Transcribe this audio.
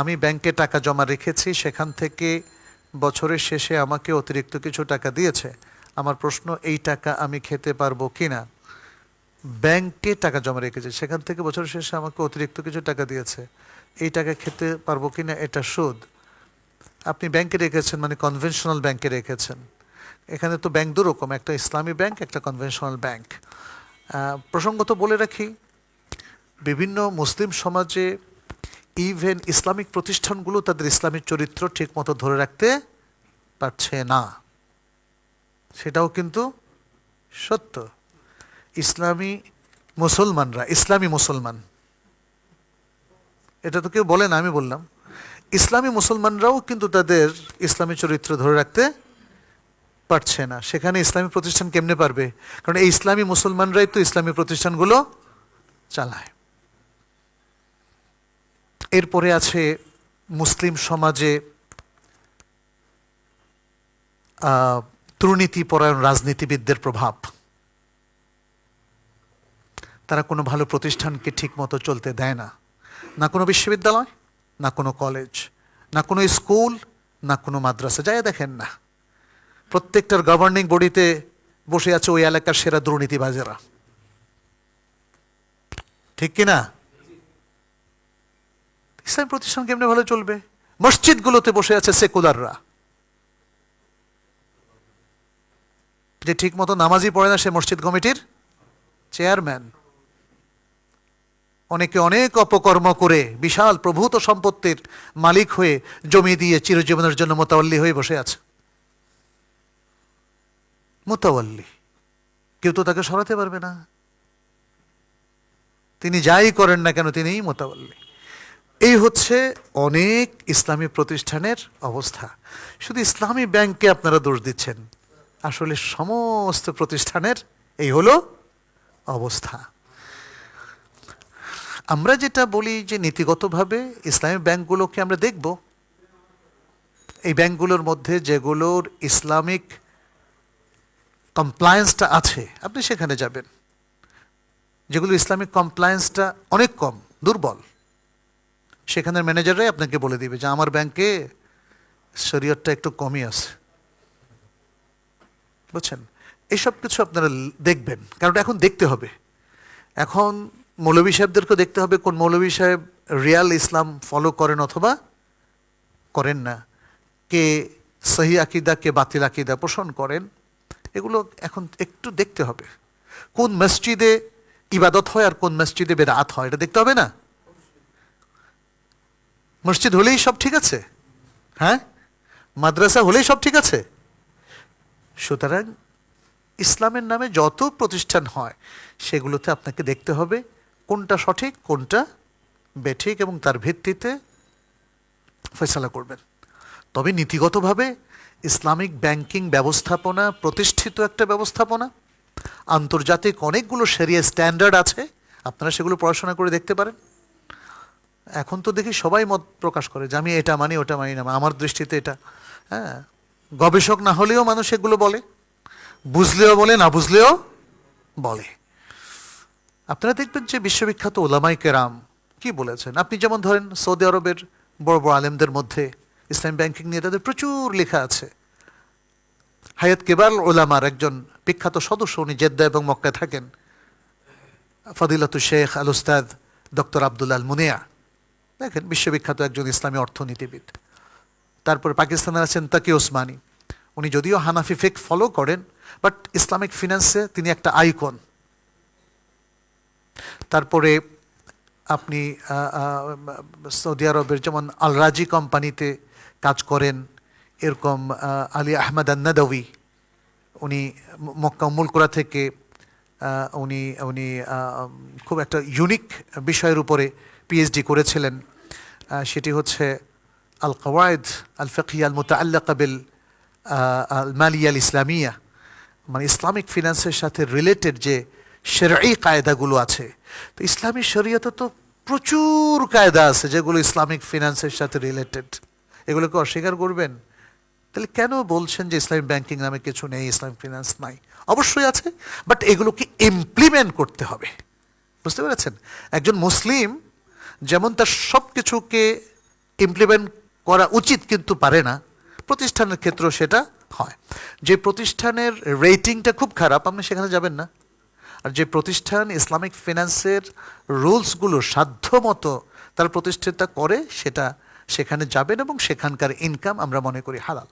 আমি ব্যাংকে টাকা জমা রেখেছি, সেখান থেকে বছরের শেষে আমাকে অতিরিক্ত কিছু টাকা দিয়েছে। আমার প্রশ্ন, এই টাকা আমি খেতে পারব কি না ব্যাংকে টাকা জমা রেখেছে, সেখান থেকে বছরের শেষে আমাকে অতিরিক্ত কিছু টাকা দিয়েছে। এই টাকা খেতে পারব কি না এটা সুদ? আপনি ব্যাংকে রেখেছেন মানে কনভেনশনাল ব্যাংকে রেখেছেন। এখানে তো ব্যাংক দুরকম, একটা ইসলামী ব্যাংক, একটা কনভেনশনাল ব্যাংক। প্রসঙ্গত বলে রাখি, বিভিন্ন মুসলিম সমাজে ইভেন ইসলামিক প্রতিষ্ঠানগুলো তাদের ইসলামিক চরিত্র ঠিকমতো ধরে রাখতে পারছে না। সেটাও কিন্তু সত্য। ইসলামী মুসলমানরা, ইসলামী মুসলমান। এটা তো কেউ বলে না, আমি বললাম। ইসলামী মুসলমানরাও কিন্তু তাদের ইসলামী চরিত্র ধরে রাখতে পারছে না। সেখানে ইসলামী প্রতিষ্ঠান কেমনে পারবে? কারণ এই ইসলামী মুসলমানরাই তো ইসলামী প্রতিষ্ঠানগুলো চালায়। এরপরে আছে মুসলিম সমাজে দুর্নীতিপরায়ণ রাজনীতিবিদদের প্রভাব। তারা কোনো ভালো প্রতিষ্ঠানকে ঠিকমতো চলতে দেয় না। না কোনো বিশ্ববিদ্যালয়, না কোনো কলেজ, না কোনো স্কুল, না কোনো মাদ্রাসা যাই দেখেন না। প্রত্যেকটার গভর্নিং বডিতে বসে আছে ওই এলাকার সেরা দুর্নীতিবাজেরা। ঠিক কি না ইসলাম প্রতিষ্ঠান কেমনে ভালো চলবে? মসজিদগুলোতে বসে আছে সেকুলাররা। যে ঠিক মতো নামাজই পড়ে না সে মসজিদ কমিটির চেয়ারম্যান। অনেকে অনেক অপকর্ম করে বিশাল প্রভূত সম্পত্তির মালিক হয়ে জমি দিয়ে চিরজীবনের জন্য মোতাবল্লি হয়ে বসে আছে। মোতাবল্লি। কেউ তো তাকে সরাতে পারবে না। তিনি যাই করেন না কেন, তিনিই মোতাবল্লি। এই হচ্ছে অনেক ইসলামী প্রতিষ্ঠানের অবস্থা। শুধু ইসলামী ব্যাংককে আপনারা দোষ দিচ্ছেন। আসলে সমস্ত প্রতিষ্ঠানের এই হলো অবস্থা। আমরা যেটা বলি যে নীতিগতভাবে ইসলামী ব্যাংকগুলোকে আমরা দেখব। এই ব্যাংকগুলোর মধ্যে যেগুলোর ইসলামিক কমপ্লায়েন্সটা আছে, আপনি সেখানে যাবেন। যেগুলো ইসলামিক কমপ্লায়েন্সটা অনেক কম, দুর্বল। সেখানের ম্যানেজাররাই আপনাকে বলে দিবে যে আমার ব্যাংকে শরীয়তটা একটু কমই আছে। বুঝছেন? এসব কিছু আপনারা দেখবেন। কারণ এখন দেখতে হবে। এখন মৌলভী সাহেবদেরকে দেখতে হবে কোন মৌলভী সাহেব রিয়াল ইসলাম ফলো করেন অথবা করেন না। কে সহি আকিদা, কে বাতিল আকিদা পোষণ করেন, এগুলো এখন একটু দেখতে হবে। কোন মসজিদে ইবাদত হয় আর কোন মসজিদে বেদাত হয়, এটা দেখতে হবে না? মসজিদ হলেই সব ঠিক আছে? হ্যাঁ? মাদ্রাসা হলেই সব ঠিক আছে? সুতরাং ইসলামের নামে যত প্রতিষ্ঠান হয়, সেগুলোতে আপনাকে দেখতে হবে কোনটা সঠিক, কোনটা বেঠিক এবং তার ভিত্তিতে ফয়সালা করবেন। তবে নীতিগতভাবে ইসলামিক ব্যাংকিং ব্যবস্থাপনা, প্রতিষ্ঠিত একটা ব্যবস্থাপনা, আন্তর্জাতিক অনেকগুলো সেরিয়া স্ট্যান্ডার্ড আছে, আপনারা সেগুলো পড়াশোনা করে দেখতে পারেন। এখন তো দেখি সবাই মত প্রকাশ করে যে আমি এটা মানি, ওটা মানি না, আমার দৃষ্টিতে এটা। হ্যাঁ গবেষক না হলেও মানুষ এগুলো বলে, বুঝলেও বলে, না বুঝলেও বলে। আপনারা দেখবেন যে বিশ্ববিখ্যাত ওলামাই কেরাম কি বলেছেন? আপনি যেমন ধরেন সৌদি আরবের বড় বড় আলেমদের মধ্যে ইসলাম ব্যাংকিং নিয়ে তাদের প্রচুর লেখা আছে। হায়াত কেবাল ওলামার একজন বিখ্যাত সদস্য, উনি জেদ্দা এবং মক্কায় থাকেন। ফদিলাতু শেখ আল উস্তাদ ডক্টর আবদুল্লাহ আল মুনিয়া। দেখেন, বিশ্ববিখ্যাত একজন ইসলামী অর্থনীতিবিদ। তারপরে পাকিস্তানের আছেন তাকি ওসমানী। উনি যদিও হানাফি ফেক ফলো করেন, বাট ইসলামিক ফিনান্সে তিনি একটা আইকন। তারপরে আপনি সৌদি আরবের যেমন আলরাজি কোম্পানিতে কাজ করেন, এরকম আলী আহমদ আন্নাদবি উনি মক্কা মুলকুরা থেকে উনি উনি খুব একটা ইউনিক বিষয়ের উপরে পিএইচডি করেছিলেন সেটি হচ্ছে আল কওয়ায়দ আল ফকিয়া আল মুতাআল্লাকা বিল আল মালিয়াল ইসলামিয়া মানে ইসলামিক ফিনান্সের সাথে রিলেটেড যে শেরই কায়দাগুলো আছে, তো ইসলামী শরীয়তে তো প্রচুর কায়দা আছে যেগুলো ইসলামিক ফিনান্সের সাথে রিলেটেড। এগুলোকে অস্বীকার করবেন? তাহলে কেন বলছেন যে ইসলামিক ব্যাংকিং নামে কিছু নেই, ইসলামিক ফিনান্স নাই? অবশ্যই আছে, বাট এগুলোকে ইমপ্লিমেন্ট করতে হবে। বুঝতে পেরেছেন? একজন মুসলিম যেমন তার সব কিছুকে ইমপ্লিমেন্ট করা উচিত কিন্তু পারে না, প্রতিষ্ঠানের ক্ষেত্রেও সেটা হয়। যে প্রতিষ্ঠানের রেটিংটা খুব খারাপ, আপনি সেখানে যাবেন না। আর যে প্রতিষ্ঠান ইসলামিক ফিনান্সের রুলসগুলো সাধ্য মতো তার প্রতিষ্ঠাতা করে, সেটা সেখানে যাবেন এবং সেখানকার ইনকাম আমরা মনে করি হালাল।